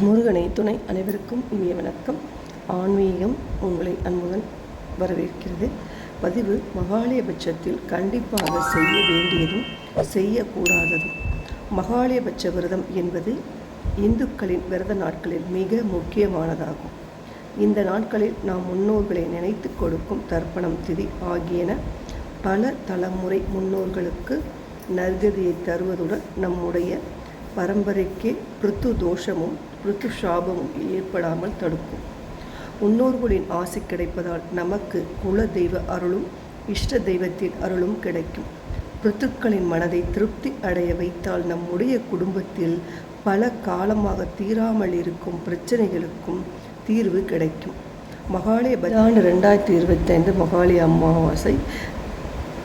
முருகனை துணை அனைவருக்கும் இனிய வணக்கம். ஆன்மீகம் உங்களை அன்புடன் வரவேற்கிறது. பதிவு மகாலயபட்சத்தில் கண்டிப்பாக செய்ய வேண்டியதும் செய்யக்கூடாததும். மகாலயபட்ச விரதம் என்பது இந்துக்களின் விரத நாட்களில் மிக முக்கியமானதாகும். இந்த நாட்களில் நாம் முன்னோர்களை நினைத்து கொடுக்கும் தர்ப்பணம் திதி ஆகியன பல தலைமுறை முன்னோர்களுக்கு நற்கதியை தருவதுடன் நம்முடைய பரம்பரைக்கே பிருத்து தோஷமும் ருத்து சாபமும் ஏற்படாமல் தடுக்கும். முன்னோர்களின் ஆசை கிடைப்பதால் நமக்கு குல தெய்வ அருளும் இஷ்ட தெய்வத்தின் அருளும் கிடைக்கும். ருத்துக்களின் மனதை திருப்தி அடைய வைத்தால் நம்முடைய குடும்பத்தில் பல காலமாக தீராமல் இருக்கும் பிரச்சனைகளுக்கும் தீர்வு கிடைக்கும். மகாலய பதாண்டு ரெண்டாயிரத்தி இருபத்தைந்து மகாலய அமாவாசை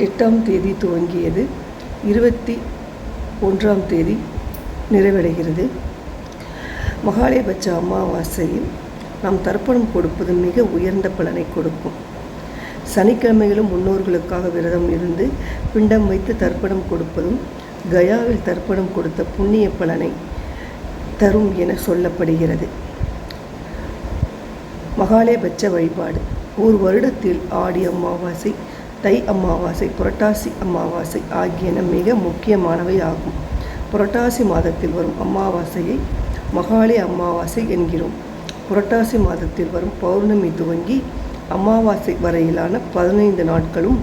எட்டாம் தேதி துவங்கியது. இருபத்தி ஒன்றாம் தேதி நிறைவடைகிறது. மகாலயபட்ச அமாவாசையில் நாம் தர்ப்பணம் கொடுப்பது மிக உயர்ந்த பலனை கொடுக்கும். சனிக்கிழமைகளும் முன்னோர்களுக்காக விரதம் இருந்து பிண்டம் வைத்து தர்ப்பணம் கொடுப்பதும் கயாவில் தர்ப்பணம் கொடுத்த புண்ணிய பலனை தரும் என சொல்லப்படுகிறது. மகாலயபட்ச வழிபாடு. ஒரு வருடத்தில் ஆடி அமாவாசை தை அமாவாசை புரட்டாசி அமாவாசை ஆகியன மிக முக்கியமானவை ஆகும். புரட்டாசி மாதத்தில் வரும் அமாவாசையை மகாலய அமாவாசை என்கிறோம். புரட்டாசி மாதத்தில் வரும் பௌர்ணமி துவங்கி அமாவாசை வரையிலான பதினைந்து நாட்களும்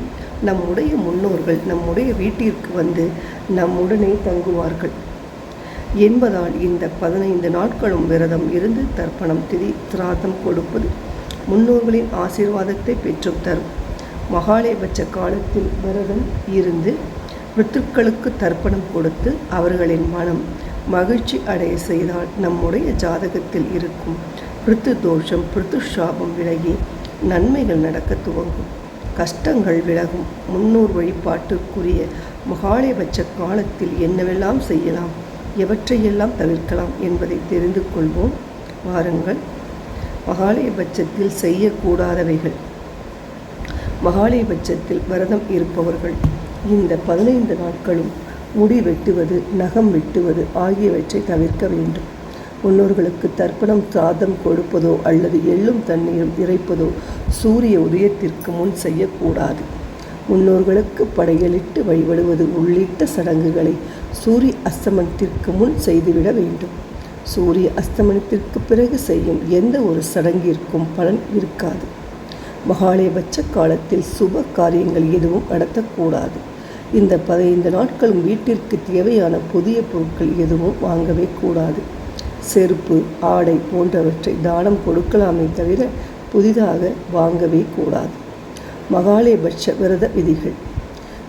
நம்முடைய முன்னோர்கள் நம்முடைய வீட்டிற்கு வந்து நம்முடனே தங்குவார்கள். என்பதால் இந்த பதினைந்து நாட்களும் விரதம் இருந்து தர்ப்பணம் திதி திராதம் கொடுப்பது முன்னோர்களின் ஆசீர்வாதத்தை பெற்று தரும். மகாலயபட்ச காலத்தில் விரதம் இருந்து பித்திருக்களுக்கு தர்ப்பணம் கொடுத்து அவர்களின் மனம் மகிழ்ச்சி அடைய செய்தால் நம்முடைய ஜாதகத்தில் இருக்கும் பிருத்து தோஷம் பிருத்து சாபம் விலகி நன்மைகள் நடக்க துவங்கும். கஷ்டங்கள் விலகும். முன்னோர் வழிபாட்டுக்குரிய மகாலயபட்ச காலத்தில் என்னவெல்லாம் செய்யலாம்? எவற்றையெல்லாம் தவிர்க்கலாம் என்பதை தெரிந்து கொள்வோம். வாருங்கள். மகாலயபட்சத்தில் செய்யக்கூடாதவைகள். மகாலயபட்சத்தில் விரதம் இருப்பவர்கள். இந்த பதினைந்து நாட்களும் முடி வெட்டுவது நகம் வெட்டுவது ஆகியவற்றை தவிர்க்க வேண்டும். முன்னோர்களுக்கு தர்ப்பணம் சாதம் கொடுப்பதோ அல்லது எள்ளும் தண்ணீரும் இறைப்பதோ சூரிய உதயத்திற்கு முன் செய்யக்கூடாது. முன்னோர்களுக்கு படையலிட்டு வழிபடுவது உள்ளிட்ட சடங்குகளை சூரிய அஸ்தமனத்திற்கு முன் செய்துவிட வேண்டும். சூரிய அஸ்தமனத்திற்கு பிறகு செய்யும் எந்த ஒரு சடங்கிற்கும் பலன் இருக்காது. மகாலயபட்ச காலத்தில் சுப காரியங்கள் எதுவும் நடத்தக்கூடாது. இந்த பதினைந்து நாட்களும் வீட்டிற்கு தேவையான புதிய பொருட்கள் எதுவும் வாங்கவே கூடாது. செருப்பு ஆடை போன்றவற்றை தானம் கொடுக்கலாமே தவிர புதிதாக வாங்கவே கூடாது. மகாலயபட்ச விரத விதிகள்.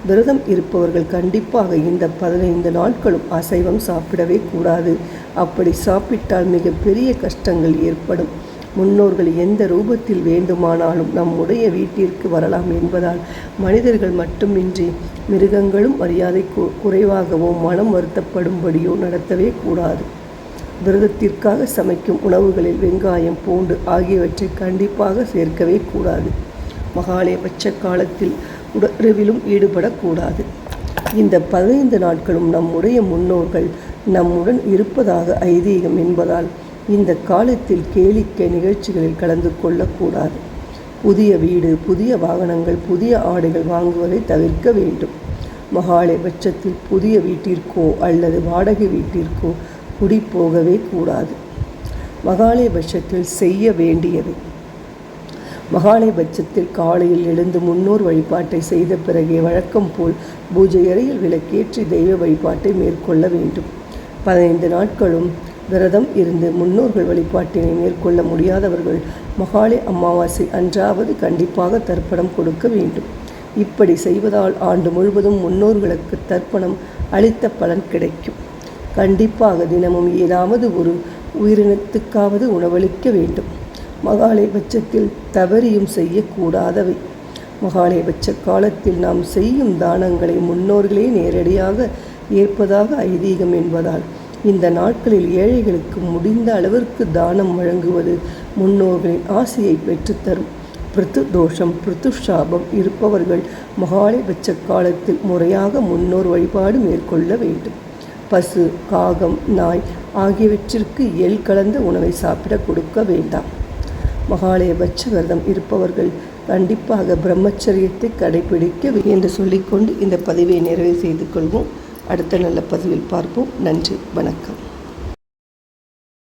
விரதம் இருப்பவர்கள் கண்டிப்பாக இந்த பதினைந்து நாட்களும் அசைவம் சாப்பிடவே கூடாது. அப்படி சாப்பிட்டால் மிகப்பெரிய கஷ்டங்கள் ஏற்படும். முன்னோர்கள் எந்த ரூபத்தில் வேண்டுமானாலும் நம்முடைய வீட்டிற்கு வரலாம் என்பதால் மனிதர்கள் மட்டுமின்றி மிருகங்களும் மரியாதை குறைவாகவோ மனம் வருத்தப்படும்படியோ நடத்தவே கூடாது. விரதத்திற்காக சமைக்கும் உணவுகளில் வெங்காயம் பூண்டு ஆகியவற்றை கண்டிப்பாக சேர்க்கவே கூடாது. மகாலயபட்ச காலத்தில் உடறிவிலும் ஈடுபடக்கூடாது. இந்த பதினைந்து நாட்களும் நம்முடைய முன்னோர்கள் நம்முடன் இருப்பதாக ஐதீகம் என்பதால் இந்த காலத்தில் கேளிக்கை நிகழ்ச்சிகளில் கலந்து கொள்ளக்கூடாது. புதிய வீடு புதிய வாகனங்கள் புதிய ஆடைகள் வாங்குவதை தவிர்க்க வேண்டும். மகாலயபட்சத்தில் புதிய வீட்டிற்கோ அல்லது வாடகை வீட்டிற்கோ குடி போகவே கூடாது மகாலயபட்சத்தில் செய்ய வேண்டியது. மகாலயபட்சத்தில் காலையில் எழுந்து முன்னோர் வழிபாட்டை செய்த பிறகே வழக்கம் போல் பூஜை அறையில் விளக்கேற்றி தெய்வ வழிபாட்டை மேற்கொள்ள வேண்டும். பதினைந்து நாட்களும் விரதம் இருந்து முன்னோர்கள் வழிபாட்டினை மேற்கொள்ள முடியாதவர்கள் மகாளி அமாவாசை அன்றாவது கண்டிப்பாக தர்ப்பணம் கொடுக்க வேண்டும். இப்படி செய்வதால் ஆண்டு முழுவதும் முன்னோர்களுக்கு தர்ப்பணம் அளித்த பலன் கிடைக்கும். கண்டிப்பாக தினமும் ஏதாவது ஒரு உயிரினத்துக்காவது உணவளிக்க வேண்டும். மகாலயபட்சத்தில் தவறியும் செய்யக்கூடாதவை. மகாலயபட்ச காலத்தில் நாம் செய்யும் தானங்களை முன்னோர்களே நேரடியாக ஏற்பதாக ஐதீகம் என்பதால் இந்த நாட்களில் ஏழைகளுக்கு முடிந்த அளவிற்கு தானம் வழங்குவது முன்னோர்களின் ஆசையை பெற்றுத்தரும். பிரித்து தோஷம் பிரித்துஷாபம் இருப்பவர்கள் மகாலயபட்ச காலத்தில் முறையாக முன்னோர் வழிபாடு மேற்கொள்ள வேண்டும். பசு காகம் நாய் ஆகியவற்றிற்கு எல் கலந்த உணவை சாப்பிட கொடுக்க வேண்டாம். மகாலயபட்ச விரதம் இருப்பவர்கள் கண்டிப்பாக பிரம்மச்சரியத்தை கடைபிடிக்க என்று சொல்லிக்கொண்டு இந்த பதிவை நிறைவு செய்து கொள்வோம். அடுத்த நல்ல பதிவில் பார்ப்போம். நன்றி வணக்கம்.